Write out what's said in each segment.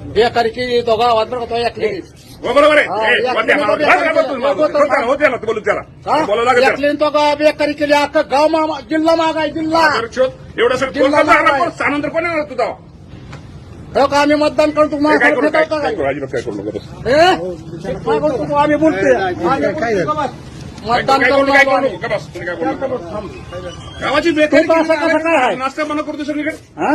बेकारी केली तो गावात बरं का तो ऐकले हो, बरोबर आहे हा, ए, या बंद आहे, केलं बंद तर आहे, बेकार बंद आहे, केलं. बंद आहे. हो त्याला, हो त्याला, बोलू त्याला बोलावं लागेल त्याला. ऐकले तो गाव बेकारी केली अख्खा गाव मामा जिल्हा मागाय जिल्हा जर शोध एवढं सर जिल्हा मागाय. कोण त्यानंतर कोण येणार तुझा हो का आम्ही मतदान करतो करू काय फेटावता काय काय? करू अजिबात काय करू नको बस. हे? करतो? आम्ही बोलतोय आम्ही बोलतोय का बस? मतदान काय करू करू काय नको करू आम्ही. नको का बस तुम्ही काय बोलू नका. गावाची बेकारी तू असं कसं काय आहे? नाश्ता बंद करतो सगळीकडे हा?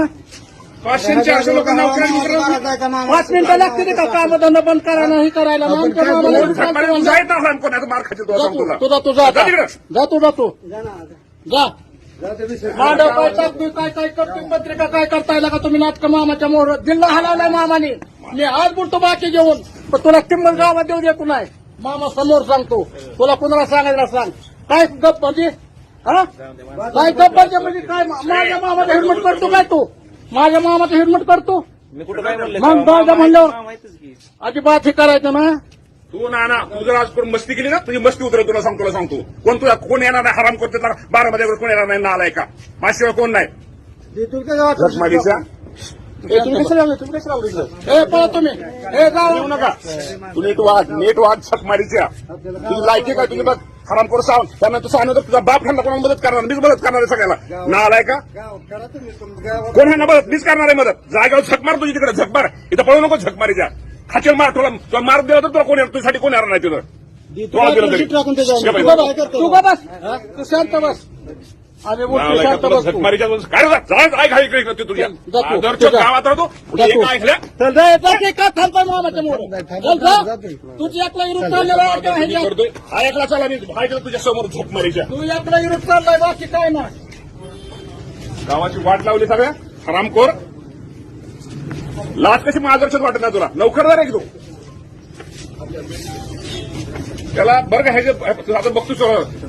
पाचशे चारशे लोक नोकऱ्या पाच मिनिटं लागते का? काम धंदा बंद करायला हे करायला मग मामाला कोणाचा मार खातील तुला जा सांगतो तू तुला. तुझा तुझा जा तिकडे. जा. तू जा तू. जा मांडव काय टाकतोय काय काय करतोय पत्रिका काय करताय का? तुम्ही नाटक मामाच्या मोहर जिल्हा हलवलाय मामाने. मी आज बोलतो बाकी घेऊन. पण तुला किंमत गावात देऊ देतो नाही. मामा समोर सांगतो. तुला कुणाला सांगायला सांग. काय गप म्हणजे? हा? काय गप म्हणजे? म्हणजे काय? मा- माझ्या मामाचं हेल्मेट करतो काय तू? माझ्या मामाचं हेल्मेट करतो मी कुठं काय म्हणलं? मग दादा म्हणल्यावर माहितच की. अजिबात हे करायचं ना. तू ना ना तू जर आज करून मस्ती केली ना तुझी मस्ती उतरेल तुला सांगतो तुला सांगतो. कोण तुला कोण येणार नाही हराम करते बारा मध्ये कोण येणार नाही नालाय का? माझ्याशिवाय कोण नाही. रखमालीचा ए, तुम्ही कशाला लावले? तुम्ही लावले पळा तुम्ही. ए जाऊ येऊ नका. तू नीट नीट तुझी लायकी काय तुझी बघ. हराम करून सांग त्यानंतर सांगणार तुझा बाप ह्यांना कोणाला मदत करणार मीच मदत करणार आहे सगळ्याला नालाय का? कोण ह्यांना मदत? मीच करणार आहे मदत. जागेवर झक मार तुझी तिकडे झक मार. इथं पळू नको झक मारीच्या खाचेल मार तुला तुला मार दिला तर तुला कोण येणार? तुझ्यासाठी कोण येणार नाही बाई. तू? तू बस तू शांत बस. आम्ही बोलतो नालायका, शांत तुला बस झक तू. मारीच्या दोन- काय तुझ्या. जा तू. जा. गावात राहतो. जा तू. एक ऐकल्या. तुझी एकला विरुद्ध चाललेला हा ऐकला चला मी ऐकलं तुझ्या समोर झक मारीच्या तू एकला विरुद्ध चाललाय बाकी काय ना गावाची वाट लावली सगळ्या. हरामखोर. लाच कशी मार्गदर्शक वाटत नाही तुला? नोकरदार आहे की तू? त्याला बरं का तू आता बघतोस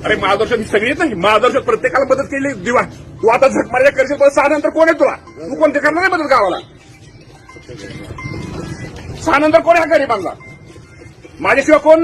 अरे मार्गदर्शक सगळी येत नाही. मार्गदर्शक प्रत्येकाला मदत केली दिवा. तू आता झकमाऱ्या करशील पण सहा नंतर कोण आहे तुला? तू कोणते करणार नाही मदत गावाला? सहा नंतर कोण आहे गरीबांना? माझ्याशिवाय कोण